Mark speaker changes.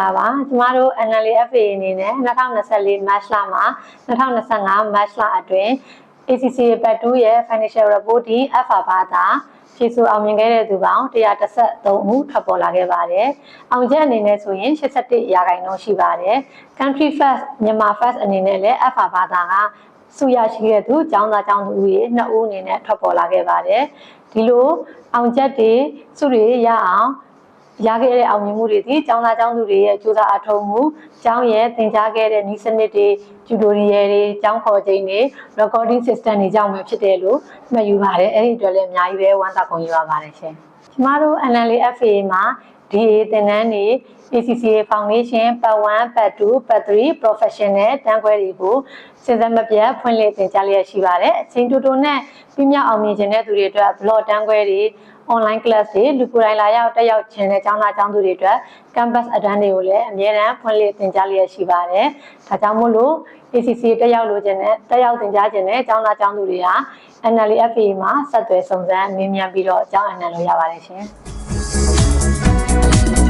Speaker 1: လာပါကျမတို့ NLFA အနေနဲ့2024 March လမှာ2025 March လအတွင်း ACC Part 2ရဲ့ Financial Reporting FA ဘာသာဖြည့်ဆို့အောင်မြင်ခဲ့တဲ့သူပေါင်း133ဦးထွက်ပေါ်လာခဲ့ပါတယ်။အောင်ချက်အနေနဲ့ဆိုရင်81ရာခိုင်နှုန်းရှိပါတယ်။ Country First မြန်မာ First အနေနဲ့လည်း FA ဘာသာကစုရရှိတဲ့သူចောင်းသားចောင်းသူဦးရေ2ဦးအနေနဲ့ထွက်ပေါ်လာခဲ့ပါတယ်။ဒီလိုအောင်ချက်တွေစုတွေရအောင် ရခဲ့တဲ့အောင်မြင်မှုတွေဒီကျောင်းသားကျောင်းသူတွေရဲ့ကြိုးစားအထောက်မှုကျောင်းရဲ့သင်ကြားခဲ့တဲ့ဤစနစ်တွေကျူတိုရီယယ်တွေကျောင်းခေါ်ချိန်တွေ recording system တွေကြောင့်ပဲဖြစ်တယ်လို့မှတ်ယူပါတယ်အဲ့ဒီအတွက်လည်းအများကြီးပဲဝမ်းသာကုန်ယူရပါတယ်ရှင်ကျမတို့ NLFA မှာ DA သင်တန်းတွေ ACCA Foundation Part 1 Part 2 Part 3 Professional တန်းခွဲတွေကိုစဉ်ဆက်မပြတ်ဖွင့်လှစ်သင်ကြားလျက်ရှိပါတယ်အချိန်တူတူနဲ့ပြည့်မြောက်အောင်မြင်ခြင်းတဲ့သူတွေအတွက် blog တန်းခွဲတွေ online class တွေလူကိုယ်တိုင်လာရောက်တက်ရောက်ခြင်းတဲ့ကျောင်းသားကျောင်းသူတွေအတွက် campus အတန်းတွေကိုလည်းအမြဲတမ်းဖွင့်လှစ်သင်ကြားလျက်ရှိပါတယ်။ဒါကြောင့်မို့လို့ ACC တက်ရောက်လို့ခြင်းနဲ့တက်ရောက်သင်ကြားခြင်းနဲ့ကျောင်းသားကျောင်းသူတွေဟာ NLFA မှာဆက်သွယ်စုံစမ်းမေးမြန်းပြီးတော့အကြောင်းအနှံလို့ရပါတယ်ရှင်။ Thank you.